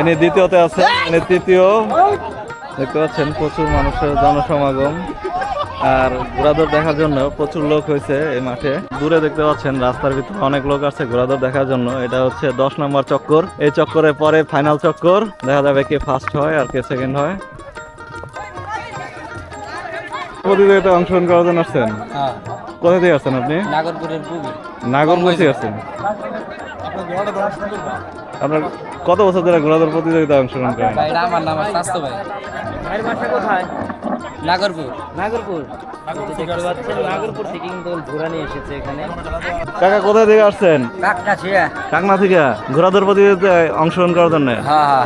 ইনি দ্বিতীয়তে আছে ইনি তৃতীয়। দেখতে পাচ্ছেন, প্রচুর মানুষের জনসমাগম। আর ঘোড়াদৌড় দেখার জন্য প্রচুর লোক হয়েছে এই মাঠে। দূরে দেখতে পাচ্ছেন, রাস্তার ভিতরে অনেক লোক আছে ঘোড়াদৌড় দেখার জন্য। এটা হচ্ছে দশ নম্বর চক্কর। এই চক্করে পরে ফাইনাল চক্কর। দেখা যাবে কে ফার্স্ট হয় আর কে সেকেন্ড হয়। প্রতিযোগিতায় অংশগ্রহণ করার জন্য আসছেন? হ্যাঁ। কোথা থেকে আসছেন আপনি? নাগরপুরের নাগরপুর থেকে আসছেন আপনার কত বছর ধরে ঘোড়াদৌড় প্রতিযোগিতায় অংশগ্রহণ করেন? আমার নাম স্বাস্থ্য ভাই। ভাইয়ের বাসা কোথায়? নাগরপুর। নাগরপুর। নাগরপুর থেকে কিন্তু ঘোরা নিয়ে এসেছে এখানে। কাকা কোথা থেকে আসছেন? কাকনা থেকে? ঘোড়াদৌড় প্রতিযোগিতায় অংশগ্রহণ করার জন্য? হ্যাঁ হ্যাঁ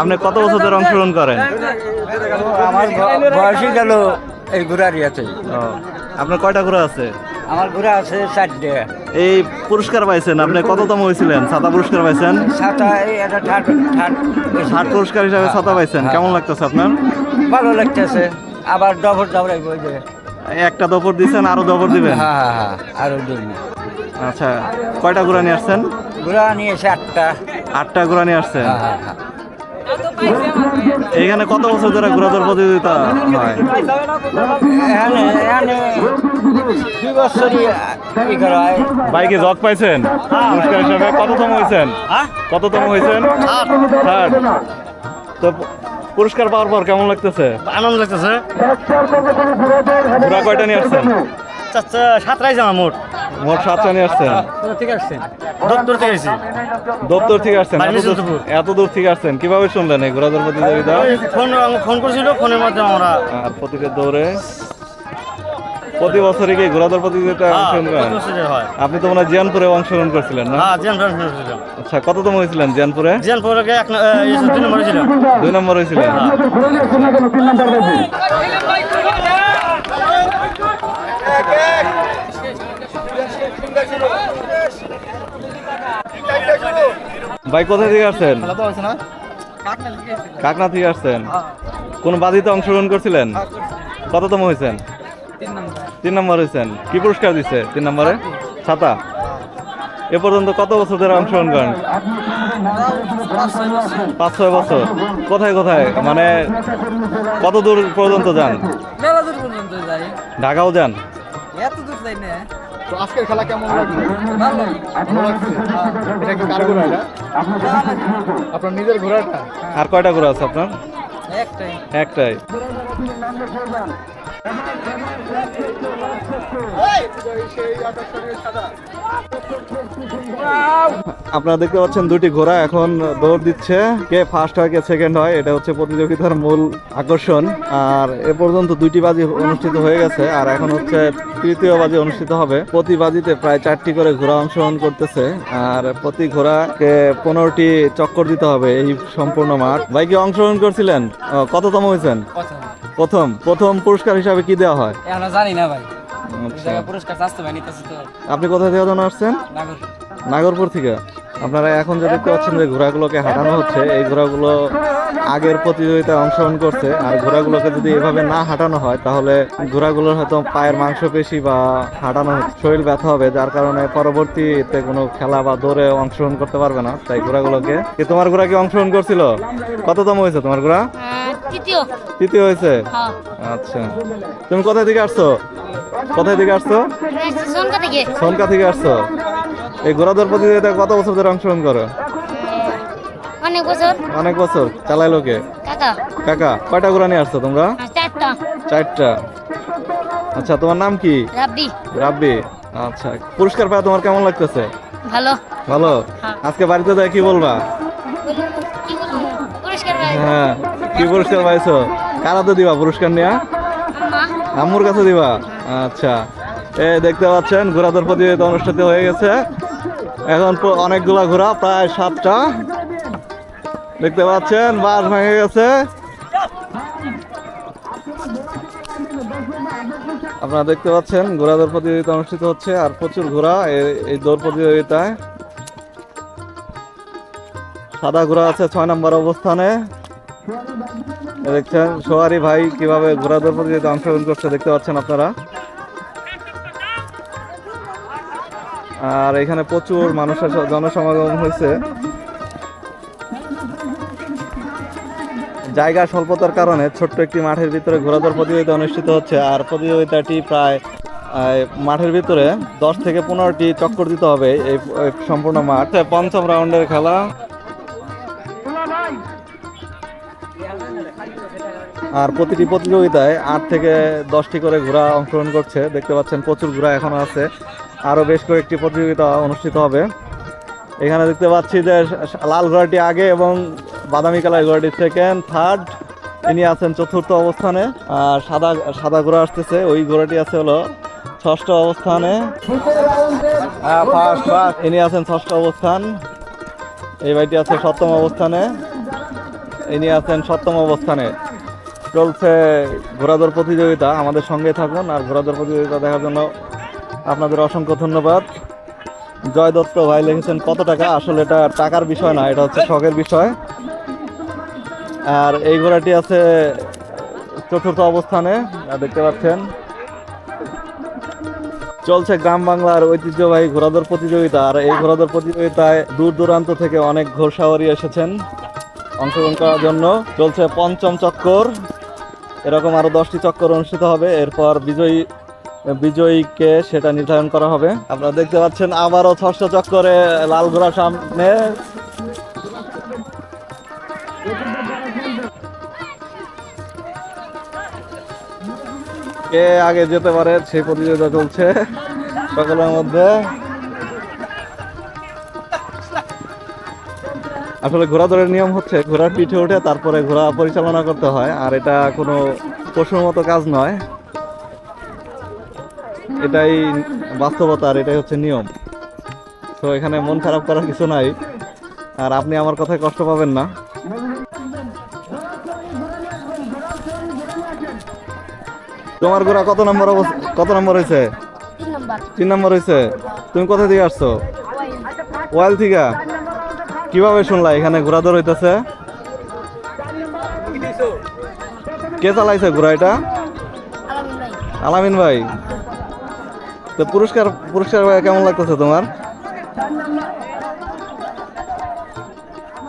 আপনি কত বছর ধরে অংশগ্রহণ করেন? আমার বয়সই গেল এই ঘোড়ারই আছে ও, আপনার কয়টা ঘোড়া আছে? আমার ঘোড়া আছে চারটে। এই পুরস্কার পাইছেন আপনি কততম হয়েছিলেন? ছাতা পুরস্কার পাইছেন? সাতা এই একটা ঠাট ঠাট ষাট পুরস্কার হিসাবে ছাতা পাইছেন কেমন লাগতেছে আপনার? ভালো লাগতেছে। আবার ডবর ডবরাই বই যে। একটা দপর দিচ্ছেন আরও দপর দিবেন? হ্যাঁ হ্যাঁ হ্যাঁ আরও দিন। আচ্ছা কয়টা ঘোড়া নিয়ে আসছেন? ঘোড়া নিয়েছে আটটা। আটটা ঘোড়া নিয়ে আসছেন? হ্যাঁ হ্যাঁ হ্যাঁ। এইখানে কত বছর ধরে ঘোড়াদৌড় প্রতিযোগিতা? হয়। এখানে এখানে দুই বছরই ই করা হয়। বাইকে জগ পাইছেন? পুরস্কার হিসাবে কততম হয়েছেন? কততম হয়েছেন? থার্ড তো পুরস্কার পাওয়ার পর কেমন লাগতেছে? আনন্দ লাগতেছে। ঘোড়া কয়টা নিয়ে আসছেন? সাতটাই জামা মোট। মোট সাতটা নিয়ে আসছেন দপ্তর থেকে এসেছি দপ্তর থেকে আসছেন এত দূর- থেকে আসছেন কীভাবে শুনলেন এই ঘোড়াদৌড় প্রতিযোগিতা ফোন ফোন করেছিল ফোনের মাধ্যমে আমরা প্রতিটা দৌড়ে প্রতি বছরই কি ঘোড়াদৌড় প্রতিযোগিতায় হ্যাঁ, অংশগ্রহণ করেন প্রতি বছরই হয় আপনি তো মনে হয় জিয়ানপুরে অংশগ্রহণ করছিলেন না হ্যাঁ আচ্ছা কততম হয়েছিলেন জিয়ানপুরে ইয়ে, নম্বরে দুই নম্বর হয়েছিলেন ভাই কোথা থেকে আসছেন? কাকনা থেকে আসছেন। কোন বাদিতে অংশগ্রহণ করছিলেন? কততম হয়েছেন? তিন নম্বর। হয়েছেন। কি পুরস্কার দিচ্ছে তিন নম্বরে? ছাতা। এ পর্যন্ত কত বছর ধরে অংশগ্রহণ করেন? পাঁচ ছয় বছর। কোথায় কোথায়? মানে কত দূর পর্যন্ত যান? ঢাকাও যান? এত দূর যাই না। তো আজকের খেলা কেমন লাগল? ভালো। লাগছে? এটা কি কার ঘোড়া এটা? আপনার নিজের ঘোড়াটা? আর কয়টা ঘোরা আছে আপনার? একটাই। একটাই। আপনারা দেখতে পাচ্ছেন দুটি ঘোড়া এখন দৌড় দিচ্ছে। কে ফার্স্ট হয়, কে সেকেন্ড হয়, এটা হচ্ছে প্রতিযোগিতার মূল আকর্ষণ। আর এ পর্যন্ত দুইটি বাজি অনুষ্ঠিত হয়ে গেছে, আর এখন হচ্ছে তৃতীয় বাজি অনুষ্ঠিত হবে। প্রতি বাজিতে প্রায় চারটি করে ঘোড়া অংশগ্রহণ করতেছে, আর প্রতি ঘোড়াকে পনেরোটি চক্কর দিতে হবে এই সম্পূর্ণ মাঠ। ভাই কি অংশগ্রহণ করছিলেন? কততম হয়েছেন? প্রথম প্রথম পুরস্কার হিসাবে কি দেওয়া হয়? এখন জানি না ভাই। আচ্ছা। পুরস্কার আপনি কোথা থেকে আসছেন? নাগরপুর থেকে? আপনারা এখন যে দেখতে পাচ্ছেন যে ঘোড়াগুলোকে হাঁটানো হচ্ছে এই ঘোড়াগুলো আগের প্রতিযোগিতায় অংশগ্রহণ করছে। আর ঘোড়াগুলোকে যদি এভাবে না হাঁটানো হয় তাহলে ঘোড়াগুলোর হয়তো পায়ের মাংসপেশি বা হাঁটানো শরীর ব্যথা হবে যার কারণে পরবর্তীতে কোনো খেলা বা দৌড়ে অংশগ্রহণ করতে পারবে না। তাই ঘোড়াগুলোকে কি তোমার ঘোড়া কি অংশগ্রহণ করছিল? কততম হয়েছে তোমার ঘোড়া? তৃতীয়। তৃতীয় হয়েছে? হ্যাঁ। আচ্ছা। তুমি কোথায় থেকে আসছো? কোথায় থেকে আসছো? সোনকা থেকে আসছো? এই ঘোড়াদৌড় প্রতিযোগিতায় কত বছর ধরে অংশগ্রহণ করো? অনেক বছর। অনেক বছর। চালাই লোকে কাকা। কাকা কয়টা ঘোড়া নিয়ে আসছো তোমরা? চারটা। চারটা। আচ্ছা তোমার নাম কি? রাব্বি। রাব্বি। আচ্ছা পুরস্কার পাওয়া তোমার কেমন লাগতেছে? ভালো। ভালো? হ্যাঁ। আজকে বাড়িতে যাই কি বলবা? হ্যাঁ কি পুরস্কার পাইছো? কারাতে দিবা পুরস্কার নিয়ে? আম্মুর কাছে দিবা? আচ্ছা। এ দেখতে পাচ্ছেন ঘোড়াদৌড় প্রতিযোগিতা অনুষ্ঠিত হয়ে গেছে। এখন অনেকগুলা ঘোড়া, প্রায় সাতটা। দেখতে পাচ্ছেন, বাস ভেঙে গেছে। আপনারা দেখতে পাচ্ছেন, ঘোড়া দৌড় প্রতিযোগিতা অনুষ্ঠিত হচ্ছে, আর প্রচুর ঘোড়া এই দৌড় প্রতিযোগিতায়। সাদা ঘোড়া আছে ছয় নম্বর অবস্থানে। দেখছেন সোয়ারি ভাই কীভাবে ঘোড়াদৌড় প্রতিযোগিতা অংশগ্রহণ করছে, দেখতে পাচ্ছেন আপনারা। আর এখানে প্রচুর মানুষের জনসমাগম হয়েছে। জায়গা স্বল্পতার কারণে ছোট্ট একটি মাঠের ভিতরে ঘোড়াদৌড় প্রতিযোগিতা অনুষ্ঠিত হচ্ছে, আর প্রতিযোগিতাটি প্রায় মাঠের ভিতরে দশ থেকে পনেরোটি চক্কর দিতে হবে এই এই সম্পূর্ণ মাঠ। পঞ্চম রাউন্ডের খেলা। আর প্রতিটি প্রতিযোগিতায় আট থেকে দশটি করে ঘোড়া অংশগ্রহণ করছে। দেখতে পাচ্ছেন প্রচুর ঘোড়া এখনও আছে। আরও বেশ কয়েকটি প্রতিযোগিতা অনুষ্ঠিত হবে। এখানে দেখতে পাচ্ছি যে লাল ঘোড়াটি আগে এবং বাদামি কালার ঘোড়াটি সেকেন্ড থার্ড ইনি আছেন চতুর্থ অবস্থানে। আর সাদা সাদা ঘোড়া আসতেছে ওই ঘোড়াটি আছে হলো ষষ্ঠ অবস্থানে। হ্যাঁ ফার্স্ট ফার্স্ট ইনি আছেন ষষ্ঠ অবস্থান। এই ভাইটি আছে সপ্তম অবস্থানে। ইনি আছেন সপ্তম অবস্থানে। চলছে ঘোড়াদৌড় প্রতিযোগিতা আমাদের সঙ্গে থাকুন আর ঘোড়াদৌড় প্রতিযোগিতা দেখার জন্য আপনাদের অসংখ্য ধন্যবাদ। জয় দত্ত ভাই লিখেছেন, কত টাকা? আসলে এটা টাকার বিষয় না, এটা হচ্ছে শখের বিষয়। আর এই ঘোড়াটি আছে চতুর্থ অবস্থানে দেখতে পাচ্ছেন। চলছে গ্রাম বাংলার ঐতিহ্যবাহী ঘোড়াদৌড় প্রতিযোগিতা, আর এই ঘোড়াদৌড় প্রতিযোগিতায় দূর দূরান্ত থেকে অনেক ঘোড়সাওয়ারি এসেছেন অংশগ্রহণ করার জন্য। চলছে পঞ্চম চক্কর, এরকম আরও দশটি চক্কর অনুষ্ঠিত হবে। এরপর বিজয়ী বিজয়ীকে সেটা নির্ধারণ করা হবে। আপনারা দেখতে পাচ্ছেন আবারও ষষ্ঠ চক্করে লাল ঘোড়া সামনে। কে আগে যেতে পারে সেই প্রতিযোগিতা চলছে সকলের মধ্যে। আসলে ঘোড়া দৌড়ের নিয়ম হচ্ছে ঘোড়ার পিঠে উঠে তারপরে ঘোড়া পরিচালনা করতে হয়, আর এটা কোনো পশুর মতো কাজ নয়। এটাই বাস্তবতা আর এটাই হচ্ছে নিয়ম। তো এখানে মন খারাপ করার কিছু নাই। আর আপনি আমার কথায় কষ্ট পাবেন না। তোমার ঘোড়া কত নম্বর কত নম্বর হয়েছে? তিন নম্বর হয়েছে। তুমি কোথা থেকে আসছো? ওয়াইল থেকে। কীভাবে শুনলা? এখানে ঘোড়া দৌড় হইতেছে। কে চালাইছে ঘোড়া এটা? আলামিন ভাই। তো পুরস্কার পুরস্কার কেমন লাগতেছে তোমার?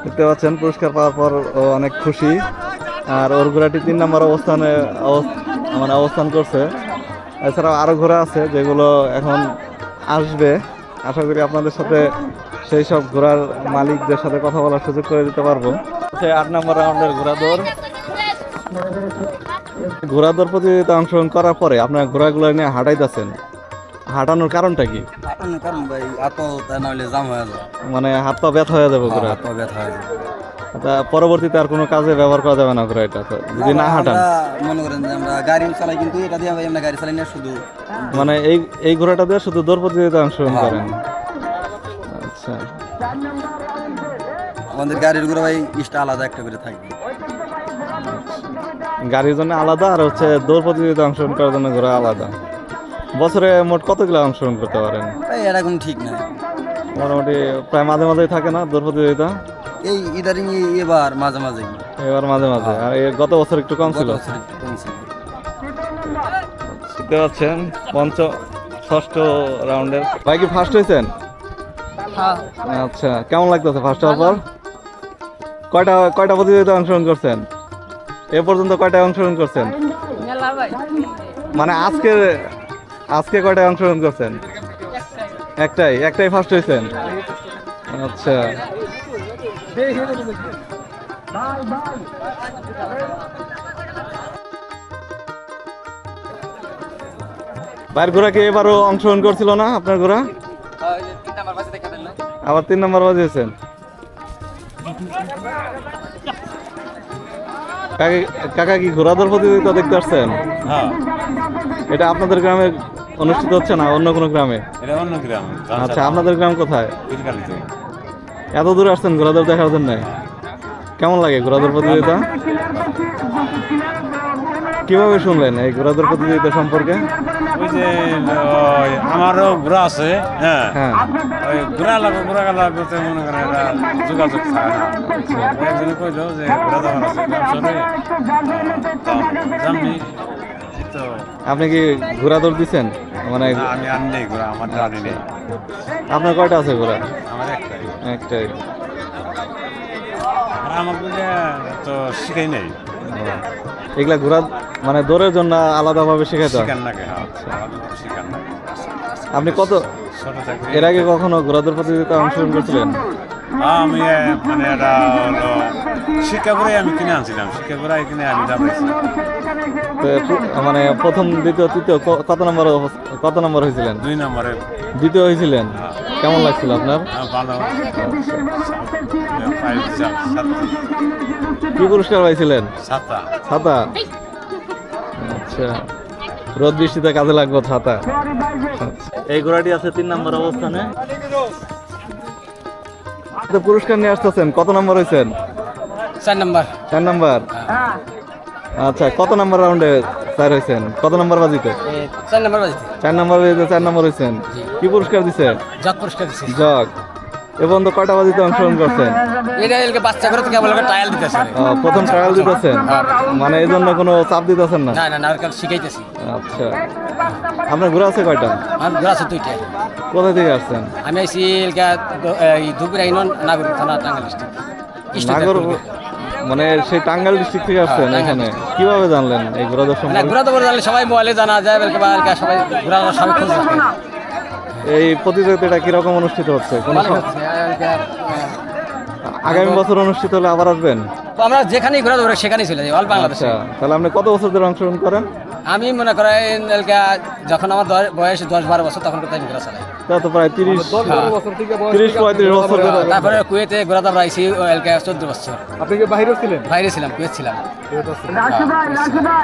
দেখতে পাচ্ছেন, পুরস্কার পাওয়ার পর অনেক খুশি। আর ওর ঘোড়াটি তিন নম্বর অবস্থানে, অবস- মানে অবস্থান করছে। এছাড়াও আরও ঘোড়া আছে যেগুলো এখন আসবে। আশা করি আপনাদের সাথে সেই সব ঘোড়ার মালিকদের সাথে কথা বলার সুযোগ করে দিতে পারব। সে আট নম্বর রাউন্ডের ঘোড়া দৌড় ঘোড়া দৌড় প্রতিযোগিতা অংশগ্রহণ করার পরে আপনার ঘোড়াগুলো নিয়ে হাঁটাইতেছেন। হাঁটানোর কারণটা কি? কারণ কারণ ভাই এত নাহলে জাম হয়ে যায়। মানে হাত পা ব্যথা হয়ে যাবে ঘোড়া হাত পা ব্যথা হয়ে যায় তা পরবর্তীতে আর কোনো কাজে ব্যবহার করা যাবে না ঘোড়া এটা তো যদি না হাঁটান। মনে করেন যে আমরা গাড়ি চালাই কিন্তু এটা দিয়ে ভাই আমরা গাড়ি চালাই না শুধু মানে এই এই ঘোড়াটা দিয়ে শুধু দৌড় প্রতিযোগিতা অংশগ্রহণ হ্যাঁ। করেন। আচ্ছা। আমাদের গাড়ির ঘোড়া ভাই ইস্টা আলাদা একটা করে থাকবে। গাড়ির জন্য আলাদা আর হচ্ছে দৌড় প্রতিযোগিতা অংশগ্রহণ করার জন্য ঘোড়া আলাদা। বছরে মোট কতগুলো অংশগ্রহণ করতে পারেন? ভাই এটা ঠিক নাই মোটামুটি প্রায় মাঝে মাঝেই থাকে না দৌড় প্রতিযোগিতা? এই ইদারিং এবার মাঝে মাঝে এবার মাঝে মাঝে। আর এর গত বছর একটু কম ছিল। দেখতে পাচ্ছেন পঞ্চ ষষ্ঠ রাউন্ডের। ভাই কি ফার্স্ট হয়েছেন? আচ্ছা কেমন লাগতেছে ফার্স্ট হওয়ার পর? কয়টা কয়টা প্রতিযোগিতা অংশগ্রহণ করছেন? এ পর্যন্ত কয়টা অংশগ্রহণ করছেন? মানে আজকে আজকে কয়টা অংশগ্রহণ করছেন? একটাই একটাই ফার্স্ট হয়েছেন? আচ্ছা। বাইরের ঘোড়া কি এবারও অংশগ্রহণ করছিল না আপনার ঘোড়া? আবার তিন নম্বর বাজিয়েছেন। কাকা কি ঘোড়াদৌড় প্রতিযোগিতা দেখতে আসছেন? হ্যাঁ। এটা আপনাদের গ্রামে অনুষ্ঠিত হচ্ছে না অন্য কোনো গ্রামে? এটা অন্য গ্রাম আচ্ছা আপনাদের গ্রাম কোথায়? এত দূরে আসছেন ঘোড়াদৌড় দেখার জন্য? কেমন লাগে ঘোড়াদৌড় প্রতিযোগিতা? কীভাবে শুনলেন এই ঘোড়াদৌড় প্রতিযোগিতা সম্পর্কে? ওই যে আমারও ঘোরা আছে হ্যাঁ। হ্যাঁ। ওই গেলা করতে মনে করেন এরা যোগাযোগ থাকে না। একজনে কইলো যে আছে আপনি কি ঘোড়া দৌড় দিচ্ছেন মানে আমি আনি নেই ঘোরা আমার জানি নেই। আপনার কয়টা আছে ঘোড়া? আমার একটাই। একটাই। আর আমার তো শিখাই নেই। এগুলা ঘোড়া মানে দৌড়ের জন্য আলাদাভাবে শেখাতে হয়? হ্যাঁ আপনি কত এর আগে কখনো ঘোড়া দৌড় প্রতিযোগিতায় অংশগ্রহণ করছিলেন? আমি মানে এটা শিক্ষা করে আমি কিনে আনছিলাম। শিক্ষা করে কিনে আমি পু- মানে প্রথম দ্বিতীয় তৃতীয় কত নম্বর কত নম্বর হয়েছিলেন? দুই নম্বরে। দ্বিতীয় হয়েছিলেন? কেমন লাগছিল আপনার? আহ, ভালো। কি পুরস্কার পাইছিলেন? ছাতা। আচ্ছা। রোদ বৃষ্টিতে কাজে লাগবে ছাতা। এই ঘোড়াটি আছে তিন নম্বর অবস্থানে। পুরস্কার নিয়ে আসতেছেন। কত নম্বর হয়েছেন? চার নম্বর। চার নম্বর। আচ্ছা কত নম্বর রাউন্ডে স্যার হয়েছেন? কত নম্বর বাজিতে? চার নাম্বার বাজিতে। চার নম্বর বাজিতে চার নম্বর হয়েছেন। কি পুরস্কার দিছে? জগ পুরস্কার দিচ্ছি জগ। এবং তো কয়টা বাজিতে অংশগ্রহণ করছেন? এটা এলাকা বাচ্চা করে থেকে বলে ট্রায়াল দিতেছে। প্রথম ট্রায়াল দিতেছেন? মানে এই জন্য কোনো চাপ দিতেছেন না? না না নারকেল শিখাইতেছি। আচ্ছা। আপনার ঘোরা আছে কয়টা? আমার ঘোরা আছে দুইটা। কোথা থেকে আসছেন? আমি আইসি এলাকা দুপুরে আইন নাগরিক থানা টাঙ্গাল ডিস্ট্রিক্ট। নাগর মানে সেই টাঙ্গাইল ডিস্ট্রিক্ট থেকে আসছেন হ্যাঁ, এখানে। কীভাবে জানলেন এই ঘোরা দর্শন মানে ঘোরা দর্শন জানলে সবাই মোবাইলে জানা যায় এলাকা বা সবাই ঘোরা সবাই খোঁজ এই প্রতিযোগিতাটা কীরকম অনুষ্ঠিত হচ্ছে? কোন আগামী বছর অনুষ্ঠিত হলে আবার আসবেন? তো আমরা যেখানেই ঘোরা দৌড়ে সেখানেই চলে যাই অল বাংলাদেশে। আচ্ছা তাহলে আপনি কত বছর ধরে অংশগ্রহণ করেন? আমি মনে করেন এলাকা যখন আমার দশ- বয়স দশ বারো বছর তখন কোথায় ঘোরা চালাই তো প্রায় তিরিশ তিরিশ পঁয়ত্রিশ বছর ধরে। তারপরে কুয়েতে ঘোরা দাবড়া আইসি এলাকা চোদ্দ বছর। আপনি কি বাইরে ছিলেন? বাইরে ছিলাম কুয়েত ছিলাম।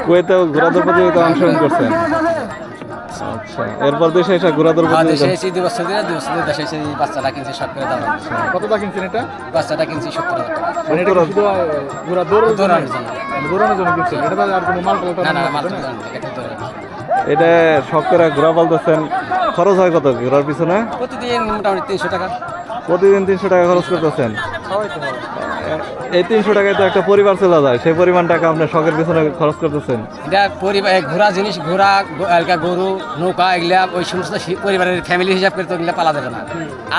কুয়েতেও ঘোরাদৌড় প্রতিযোগিতা অংশগ্রহণ করছেন। আচ্ছা এরপর দেশে এসে ঘোরাদৌড় আর দেশে প্রতিযোগিতা দুই বছর ধরে দুই বছর ধরে দেশে এসে বাচ্চাটা কিনছি শখ করে দাম। কতটা কিনছেন এটা? বাচ্চাটা কিনছি সত্তর হাজার টাকা। এটা কি শুধু আহ, ঘোরা দৌড়ানোর দৌড়ানোর জন্য। দৌড়ানোর জন্য কিনছেন? এটা আর কোনো মাল না না মাত্র এটা কিন্তু এটা শখ করে ঘোরা বলতেছেন খরচ হয় কত ঘোরার পিছনে? প্রতিদিন মোটামুটি তিনশো টাকা। প্রতিদিন তিনশো টাকা খরচ করতেছেন। এই তিনশো টাকায় তো একটা পরিবার চলে যায়। সেই পরিমাণ টাকা আপনার শখের পিছনে খরচ করতেছেন। এটা পরিবার ঘোরা জিনিস ঘোরা এলাকা গরু নৌকা এগুলা ওই সমস্ত পরিবারের ফ্যামিলি হিসাব করে তো এগুলা পালা যাবে না।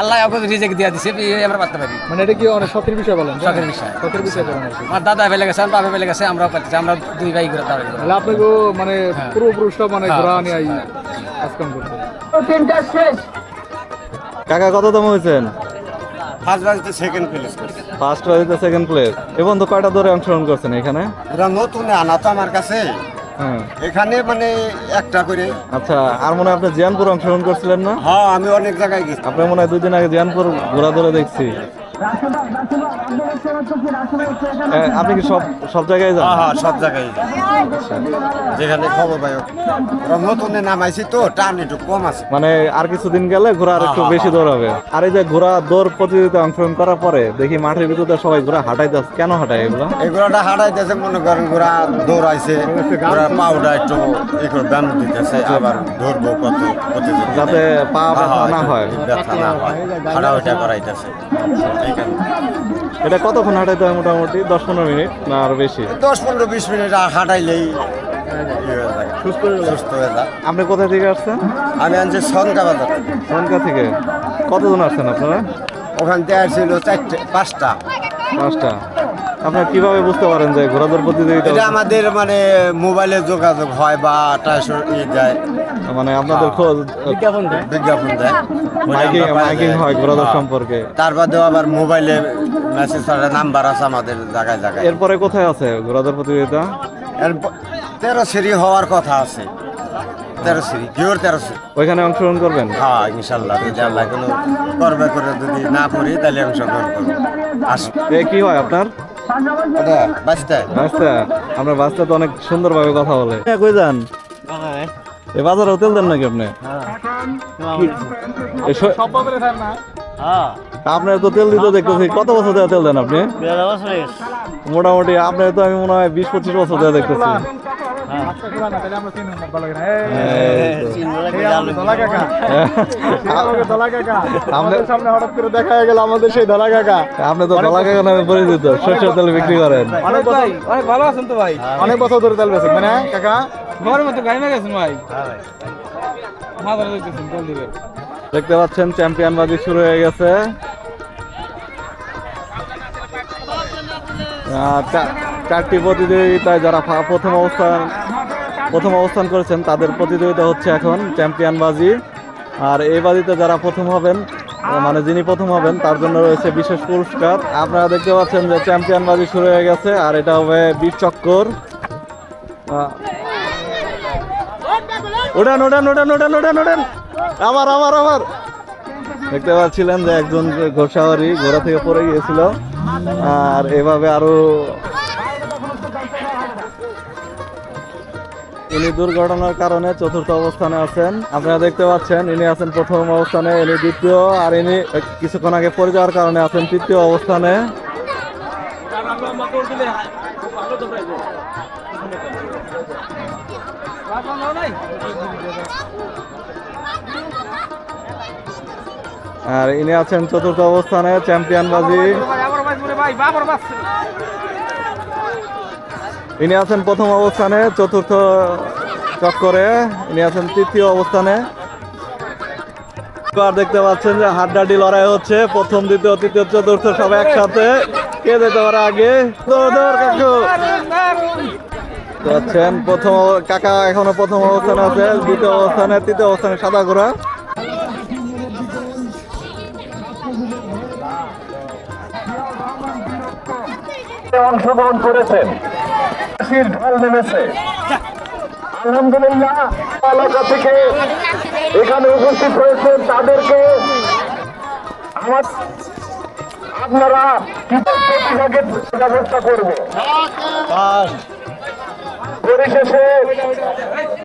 আল্লাহ আমাকে রিজেক্ট দিয়ে দিছে আমরা পারতে পারি। মানে এটা কি অনেক শখের বিষয় বলেন? শখের বিষয়। শখের বিষয় বলেন আমার দাদা ফেলে গেছে আমার বাবা ফেলে গেছে আমরাও পাচ্ছি আমরা দুই ভাই ঘোরা দাঁড়াই তাহলে আপনাকে মানে পূর্বপুরুষরা মানে ঘোরা নিয়ে আই কাজ কাম করতে কাকা কততম হয়েছেন? ফার্স্ট বাজিতে সেকেন্ড প্লেস করছে। ফার্স্ট বাজিতে সেকেন্ড প্লেস এবং তো কয়টা ধরে অংশগ্রহণ করছেন এখানে? এরা নতুন আনা তো আমার কাছে। হ্যাঁ। এখানে মানে একটা করে। আচ্ছা আর মনে হয় আপনি জিয়ানপুর অংশগ্রহণ করছিলেন না? হ্যাঁ আমি অনেক জায়গায় গেছি। আপনি মনে হয় দুদিন আগে জিয়ানপুর ঘোরা ধরে দেখছি। এ, আপনি কি সব সব জায়গায় যান? হ্যাঁ হ্যাঁ সব জায়গায় যাই। যেখানে খবর পাই ওরা নতুনে নামাইছি তো টান একটু কম আছে। মানে আর কিছুদিন গেলে ঘোড়া আর একটু বেশি দৌড়াবে আর এই যে ঘোড়া দৌড় প্রতিযোগিতা অংশগ্রহণ করার পরে দেখি মাঠের ভিতরে সবাই ঘোড়া হাঁটাই যাচ্ছে। কেন হাঁটায় এগুলো? এগুলোটা হাঁটাইতেছে মনে করেন ঘোরা দৌড়াইছে ঘোরা পাউডার একটু একটু ব্যায়াম দিতেছে আবার ধরবো কত প্রতিযোগিতা যাতে পা ব্যথা না হয়। ব্যথা না হয়। হাঁটা ওইটা করাইতেছে। এইখানে। এটা কতক্ষণ হাঁটাইতে হয় মোটামুটি? দশ পনেরো মিনিট না আর বেশি? দশ পনেরো বিশ মিনিট আর হাঁটাইলেই সুস্থ সুস্থ হয়ে যায়। আপনি কোথা থেকে আসছেন? আমি আনছি সনকা বাজার। থেকে। সনকা থেকে। কতজন আসছেন আপনারা? ওখান থেকে আসছিল চারটে পাঁচটা। পাঁচটা। আপনারা কীভাবে বুঝতে পারেন যে ঘোড়া দৌড় প্রতিযোগিতা এটা আমাদের মানে মোবাইলে যোগাযোগ হয় বা টাইসর ই দেয়। মানে আপনাদের খোঁজ বিজ্ঞাপন দেয়। ওইটা মাইকিং মাইকিং হয় ঘোড়া দৌড় হ্যাঁ। সম্পর্কে। তার বাদেও আবার মোবাইলে মেসেজ করার নাম্বার আছে আমাদের জায়গায় জায়গায়। এরপরে কোথায় আছে ঘোড়া দৌড় প্রতিযোগিতা? এর তেরো সিঁড়ি হওয়ার কথা আছে। তেরো সিঁড়ি কিওর তেরো সিঁড়ি। ওইখানে অংশগ্রহণ করবেন? হ্যাঁ ইনশাল্লাহ যদি আল্লাহ কোনো করবে করে যদি না করি তাহলে অংশগ্রহণ করব। আসো কি হয় আপনার? এটা আচ্ছা আমরা বাচ্চা তো অনেক সুন্দরভাবে কথা বলে। কই যান? এ বাজারে হোটেল দেন নাকি আপনি? না আপনার তো তেল দিতে দেখতেছি। কত বছর ধরে তেল দেন আপনি? মোটামুটি আপনার তো আমি মনে হয় বিশ পঁচিশ বছর ধরে দেখতেছি। আমাদের সেই আমাদের কাকা। আমরা- আমাদের সামনে হঠাৎ করে দেখা হয়ে গেল আমাদের সেই দলা কাকা। আপনি তো ধলা কাকা নামে পরিচিত সরষের তেল বিক্রি করেন। অনেক বছর অনেক ভালো আছেন তো ভাই। অনেক বছর ধরে তেল বেছেন মানে কাকা? ঘরের মতো গাইমে গেছেন ভাই। মাদার দিতেছেন তেল দিবে। দেখতে পাচ্ছেন চ্যাম্পিয়ন বাজি শুরু হয়ে গেছে। চা- চারটি প্রতিযোগিতায় যারা প্রথম অবস্থান প্রথম অবস্থান করেছেন, তাদের প্রতিযোগিতা হচ্ছে এখন চ্যাম্পিয়ন বাজি আর এই বাজিতে যারা প্রথম হবেন মানে যিনি প্রথম হবেন, তার জন্য রয়েছে বিশেষ পুরস্কার। আপনারা দেখতে পাচ্ছেন যে চ্যাম্পিয়ন বাজি শুরু হয়ে গেছে, আর এটা হবে বীর চক্কর। ওডান ওডান ওডান ওডান ওডান আমার আমার আমার দেখতে পাচ্ছিলেন যে একজন ঘোষাওয়ারি ঘোড়া থেকে পড়ে গিয়েছিল। আর এভাবে আরও ইনি দুর্ঘটনার কারণে চতুর্থ অবস্থানে আছেন। আপনারা দেখতে পাচ্ছেন, ইনি আছেন প্রথম অবস্থানে, ইনি দ্বিতীয়, আর ইনি কিছুক্ষণ আগে পড়ে যাওয়ার কারণে আছেন তৃতীয় অবস্থানে। আর ইনি আছেন চতুর্থ অবস্থানে চ্যাম্পিয়ন বাজি ইনি আছেন প্রথম অবস্থানে, চতুর্থ চক্করে। ইনি আছেন তৃতীয় অবস্থানে। আর দেখতে পাচ্ছেন যে হাড্ডাডি লড়াই হচ্ছে, প্রথম, দ্বিতীয়, তৃতীয়, চতুর্থ সব একসাথে। কে যেতে পারে আগে? দেখতে প্রথম কাকা এখনও প্রথম অবস্থানে আছে, দ্বিতীয় অবস্থানে, তৃতীয় অবস্থানে সাদা ঘোড়া। অংশগ্রহণ করেছেন। হাসির ঢল নেমেছে। আলহামদুলিল্লাহ এলাকা থেকে এখানে উপস্থিত হয়েছে তাদেরকে। আমার আপনারা ব্যবস্থা করব। পরিশেষে